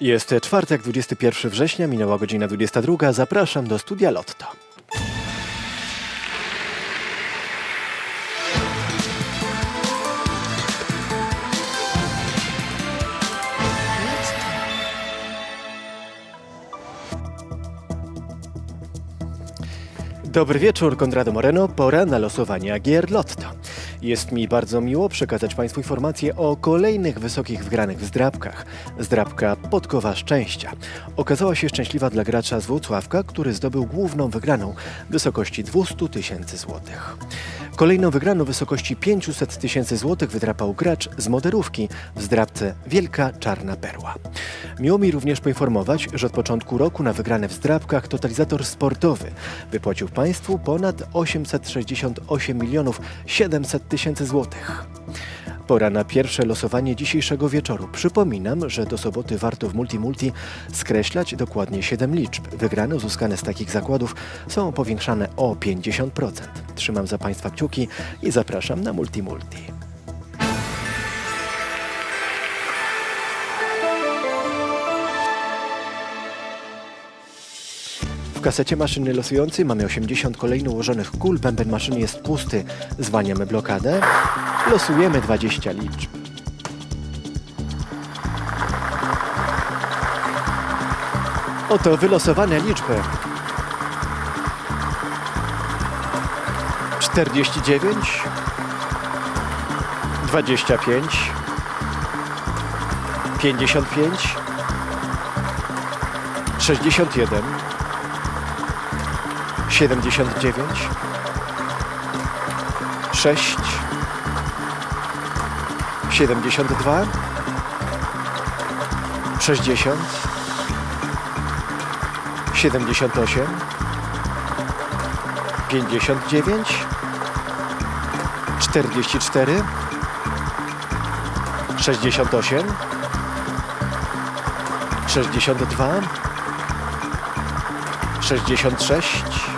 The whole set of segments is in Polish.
Jest czwartek, 21 września, minęła godzina 22. Zapraszam do studia Lotto. Dobry wieczór, Konrado Moreno. Pora na losowania gier Lotto. Jest mi bardzo miło przekazać Państwu informacje o kolejnych wysokich wgranych zdrabkach. Zdrabka Podkowa Szczęścia. Okazała się szczęśliwa dla gracza z Włocławka, który zdobył główną wygraną w wysokości 200 tysięcy złotych. Kolejną wygraną w wysokości 500 tysięcy złotych wydrapał gracz z Moderówki w zdrabce Wielka Czarna Perła. Miło mi również poinformować, że od początku roku na wygrane w zdrabkach totalizator sportowy wypłacił państwu ponad 868 milionów 700 tysięcy złotych. Pora na pierwsze losowanie dzisiejszego wieczoru. Przypominam, że do soboty warto w Multimulti skreślać dokładnie 7 liczb. Wygrane uzyskane z takich zakładów są powiększane o 50%. Trzymam za Państwa kciuki i zapraszam na Multimulti. W kasecie maszyny losującej mamy 80 kolejno ułożonych kul. Bęben maszyny jest pusty. Zwalniamy blokadę. Losujemy 20 liczb. Oto wylosowane liczby. 49 25 55 61 79 6 72 60 78 59 44 68 62 66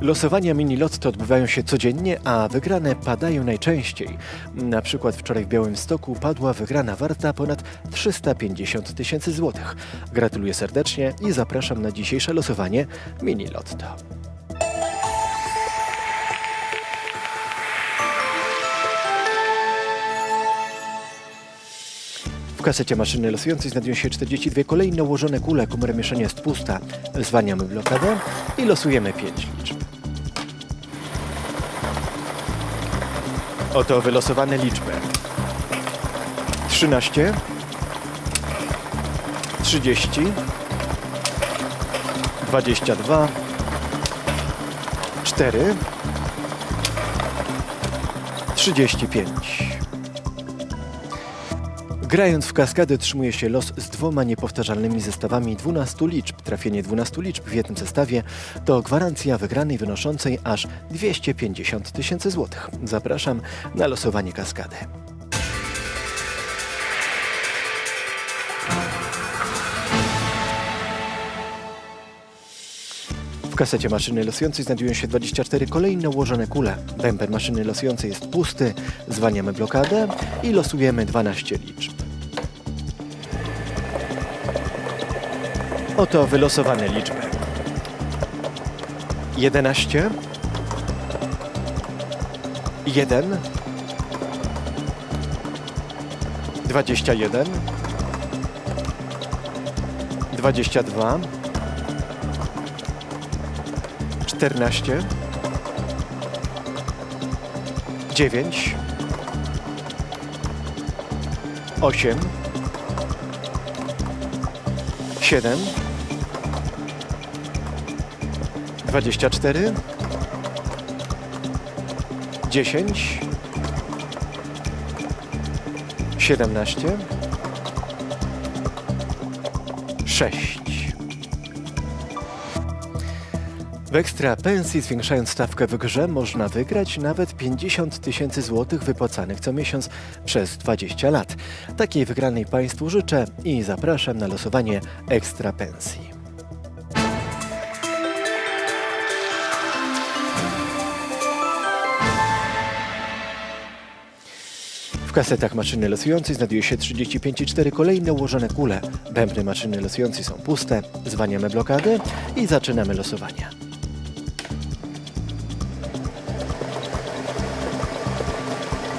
Losowania mini lotto odbywają się codziennie, a wygrane padają najczęściej. Na przykład wczoraj w Białymstoku padła wygrana warta ponad 350 tysięcy złotych. Gratuluję serdecznie i zapraszam na dzisiejsze losowanie mini lotto. W kasecie maszyny losującej znajdują się 42 kolejne ułożone kule. Komora mieszania jest pusta. Zwalniamy blokadę i losujemy 5 liczb. Oto wylosowane liczby. 13 30 22 4 35 Grając w kaskadę otrzymuje się los z dwoma niepowtarzalnymi zestawami 12 liczb. Trafienie 12 liczb w jednym zestawie to gwarancja wygranej wynoszącej aż 250 tysięcy złotych. Zapraszam na losowanie kaskady. Kasecie maszyny losującej znajdują się 24 kolejne ułożone kule. Bęben maszyny losującej jest pusty. Zwalniamy blokadę i losujemy 12 liczb. Oto wylosowane liczby. 11 1 21 22 14 9 8 7 24 10 17 6 W ekstra pensji, zwiększając stawkę w grze, można wygrać nawet 50 tysięcy złotych wypłacanych co miesiąc przez 20 lat. Takiej wygranej Państwu życzę i zapraszam na losowanie ekstra pensji. W kasetach maszyny losującej znajduje się 35,4 kolejne ułożone kule. Bębny maszyny losującej są puste. Zwaniamy blokadę i zaczynamy losowanie.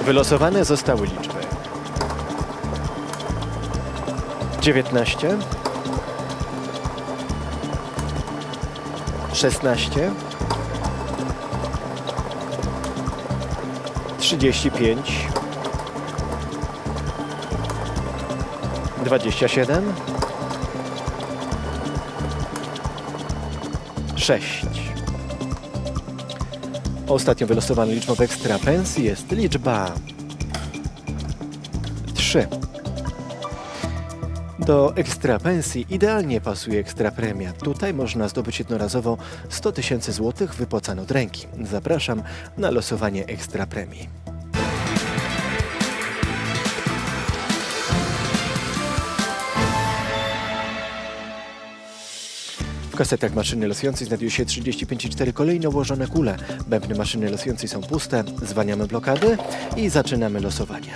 Wylosowane zostały liczby. 19 16 35 27 6 Ostatnio wylosowaną liczbą w ekstra pensji jest liczba 3. Do ekstra pensji idealnie pasuje ekstra premia. Tutaj można zdobyć jednorazowo 100 tysięcy złotych wypłacane od ręki. Zapraszam na losowanie ekstra W kasetach maszyny losującej znajduje się 35,4 kolejne ułożone kule. Bębny maszyny losującej są puste. Zwaniamy blokady i zaczynamy losowanie.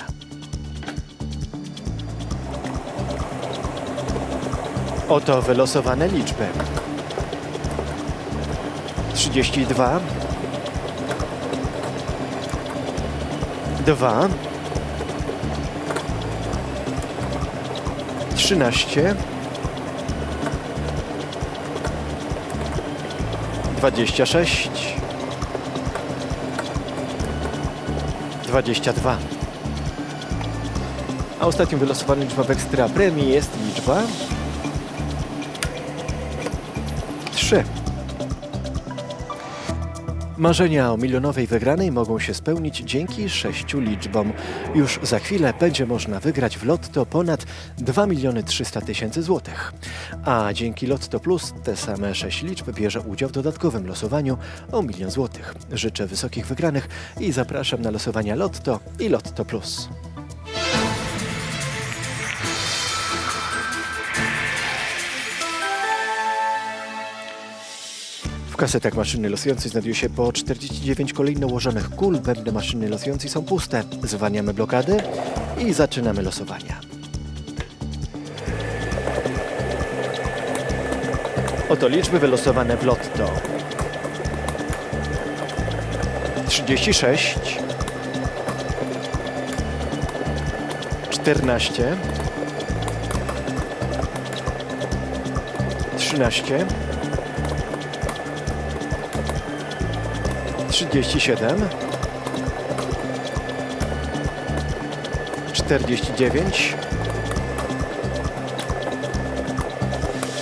Oto wylosowane liczby. 32 2 13 26 22 A ostatnią wylosowaną liczbą w ekstra premii jest liczba 3 Marzenia o milionowej wygranej mogą się spełnić dzięki sześciu liczbom. Już za chwilę będzie można wygrać w Lotto ponad 2 miliony 300 tysięcy złotych. A dzięki Lotto Plus te same sześć liczb bierze udział w dodatkowym losowaniu o milion złotych. Życzę wysokich wygranych i zapraszam na losowania Lotto i Lotto Plus. W kasetach maszyny losującej znajduje się po 49 kolejno ułożonych kul. Bębny maszyny losującej są puste. Zwaniamy blokady i zaczynamy losowania. Oto liczby wylosowane w lotto. 36 14 13 37 49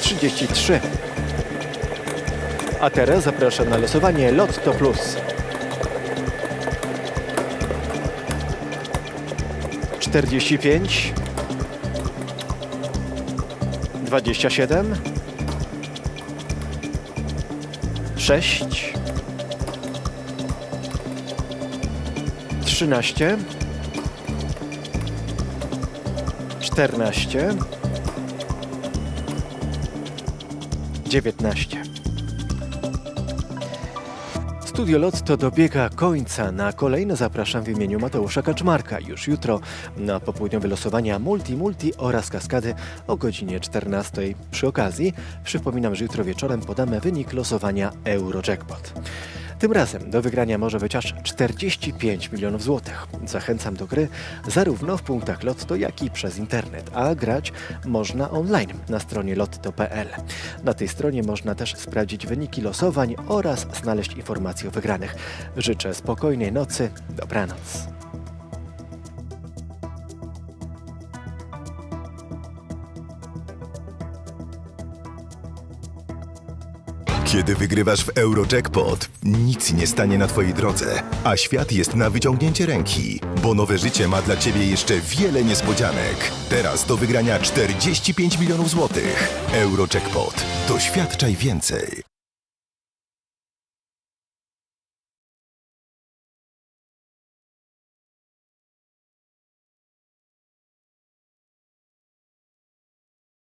33 A teraz zapraszam na losowanie Lotto Plus. 45 27 6 13 14 19 Studio Lotto dobiega końca. Na kolejne zapraszam w imieniu Mateusza Kaczmarka. Już jutro na popołudniowe losowania Multi Multi oraz Kaskady o godzinie 14. Przy okazji przypominam, że jutro wieczorem podamy wynik losowania Eurojackpot. Tym razem do wygrania może być aż 45 milionów złotych. Zachęcam do gry zarówno w punktach Lotto, jak i przez internet, a grać można online na stronie lotto.pl. Na tej stronie można też sprawdzić wyniki losowań oraz znaleźć informacje o wygranych. Życzę spokojnej nocy, dobranoc. Kiedy wygrywasz w Eurojackpot, nic nie stanie na Twojej drodze, a świat jest na wyciągnięcie ręki, bo nowe życie ma dla Ciebie jeszcze wiele niespodzianek. Teraz do wygrania 45 milionów złotych. Eurojackpot. Doświadczaj więcej.